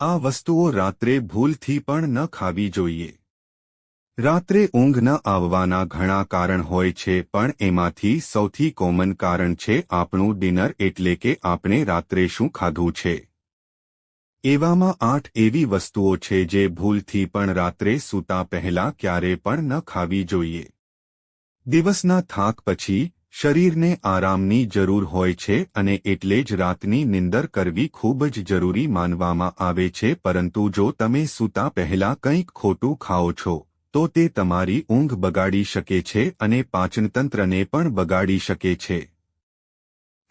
આ વસ્તુઓ રાત્રે ભૂલથી પણ ન ખાવી જોઈએ. રાત્રે ઊંઘ ન આવવાના ઘણા કારણ હોય છે, પણ એમાંથી સૌથી કોમન કારણ છે આપણું ડિનર એટલે કે આપણે રાત્રે શું ખાધું છે. એવામાં આઠ એવી વસ્તુઓ છે જે ભૂલથી પણ રાત્રે સૂતા પહેલા ક્યારે પણ ન ખાવી જોઈએ. દિવસના થાક પછી શરીરને આરામની જરૂર હોય છે અને એટલે જ રાતની નિંદર કરવી ખૂબ જ જરૂરી માનવામાં આવે છે, પરંતુ જો તમે સૂતા પહેલા કંઈક ખોટું ખાઓ છો, તો તે તમારી ઊંઘ બગાડી શકે છે અને પાચનતંત્રને પણ બગાડી શકે છે.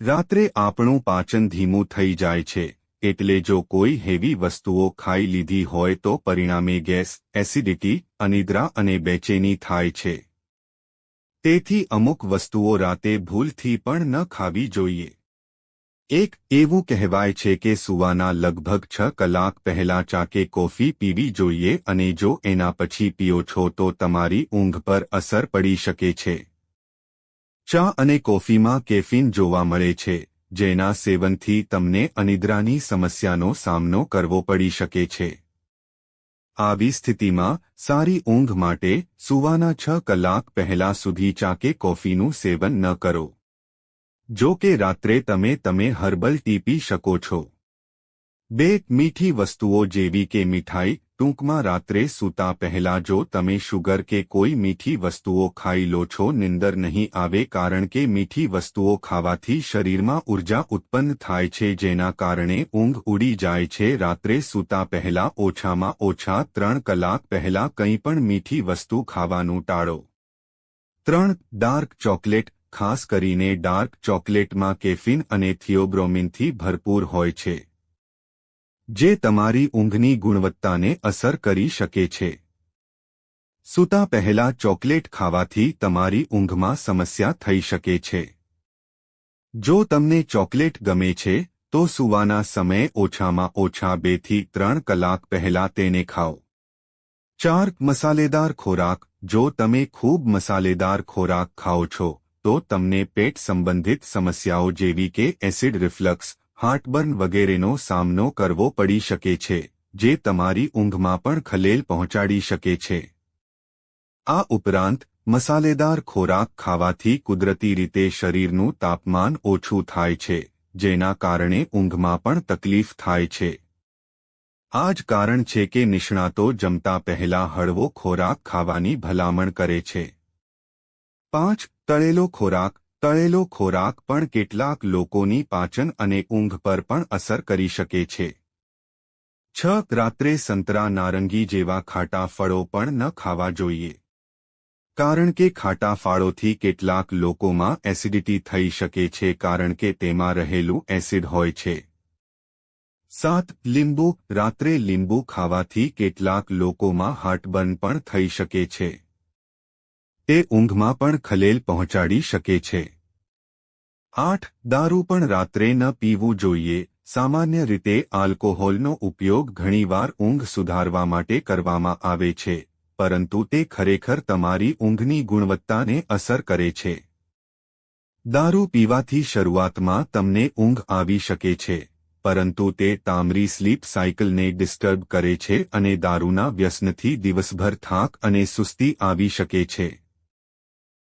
રાત્રે આપણું પાચન ધીમું થઈ જાય છે, એટલે જો કોઈ હેવી વસ્તુઓ ખાઈ લીધી હોય તો પરિણામે ગેસ, એસિડિટી, અનિદ્રા અને બેચેની થાય છે. તેથી અમુક વસ્તુઓ રાતે ભૂલથી પણ ન ખાવી જોઈએ. એક, એવું કહેવાય છે કે સુવાના લગભગ છ કલાક પહેલા ચા કે કોફી પીવી જોઈએ અને જો એના પછી પીઓ છો તો તમારી ઊંઘ પર અસર પડી શકે છે. ચા અને કોફીમાં કેફીન જોવા મળે છે, જેના સેવનથી તમને અનિદ્રાની સમસ્યાનો સામનો કરવો પડી શકે છે. આવી સ્થિતિમાં સારી ઊંઘ માટે સુવાના છ કલાક પહેલા સુધી ચા કે કોફીનું સેવન ન કરો. જો કે રાત્રે તમે તમે હર્બલ ટી પી શકો છો. બે મીઠી વસ્તુઓ જેવી કે મીઠાઈ ટૂંકમાં રાત્રે સૂતા પહેલા જો તમે શુગર કે કોઈ મીઠી વસ્તુઓ ખાઈ લો છો, નિંદર નહીં આવે કારણ કે મીઠી વસ્તુઓ ખાવાથી શરીરમાં ઊર્જા ઉત્પન્ન થાય છે, જેના કારણે ઊંઘ ઉડી જાય છે. રાત્રે સૂતા પહેલા ઓછામાં ઓછા ત્રણ કલાક પહેલા કંઈ પણ મીઠી વસ્તુ ખાવાનું ટાળો. ત્રણ, ડાર્ક ચોકલેટ, ખાસ કરીને ડાર્ક ચોકલેટમાં કેફિન અને થિયોબ્રોમિનથી ભરપૂર હોય છે. જે તમારી ઊંઘની ગુણવત્તાને અસર કરી શકે છે. સૂતા પહેલા ચોકલેટ ખાવાથી તમારી ઊંઘમાં સમસ્યા થઈ શકે છે. જો તમને ચોકલેટ ગમે છે, તો સૂવાના સમયે ઓછામાં ઓછા બેથી ત્રણ કલાક પહેલા તેને ખાઓ. ચાર મસાલેદાર ખોરાક. જો તમે ખૂબ મસાલેદાર ખોરાક ખાઓ છો, તો તમને પેટ સંબંધિત સમસ્યાઓ જેવી કે એસિડ રિફ્લક્સ હાર્ટબર્ન વગેરેનો સામનો કરવો પડી શકે છે, જે તમારી ઊંઘમાં પણ ખલેલ પહોંચાડી શકે છે. આ ઉપરાંત, મસાલેદાર ખોરાક ખાવાથી કુદરતી રીતે શરીરનું તાપમાન ઓછું થાય છે, જેના કારણે ઊંઘમાં પણ તકલીફ થાય છે. આ જ કારણ છે કે નિષ્ણાતો જમતા પહેલા હળવો ખોરાક ખાવાની ભલામણ કરે છે. પાંચ, તળેલો ખોરાક તળેલો ખોરાક પણ કેટલાક લોકોની પાચન અને ઊંઘ પર પણ અસર કરી શકે છે. છ રાત્રે સંતરા નારંગી જેવા ખાટા ફળો પણ ન ખાવા જોઈએ. કારણ કે ખાટા ફાળોથી કેટલાક લોકોમાં એસિડિટી થઈ શકે છે કારણ કે તેમાં રહેલું એસિડ હોય છે. સાત, લીંબુ. રાત્રે લીંબુ ખાવાથી કેટલાક લોકોમાં હાર્ટબર્ન પણ થઈ શકે છે. તે ઊંઘમાં પણ ખલેલ પહોંચાડી શકે છે. આઠ, દારૂ પણ રાત્રે ન પીવું જોઈએ. સામાન્ય રીતે આલ્કોહોલનો ઉપયોગ ઘણીવાર ઊંઘ સુધારવા માટે કરવામાં આવે છે, પરંતુ તે ખરેખર તમારી ઊંઘની ગુણવત્તાને અસર કરે છે. દારૂ પીવાથી શરૂઆતમાં તમને ઊંઘ આવી શકે છે, પરંતુ તે તામરી સ્લીપ સાયકલને ડિસ્ટર્બ કરે છે અને દારૂના વ્યસનથી દિવસભર થાક અને સુસ્તી આવી શકે છે.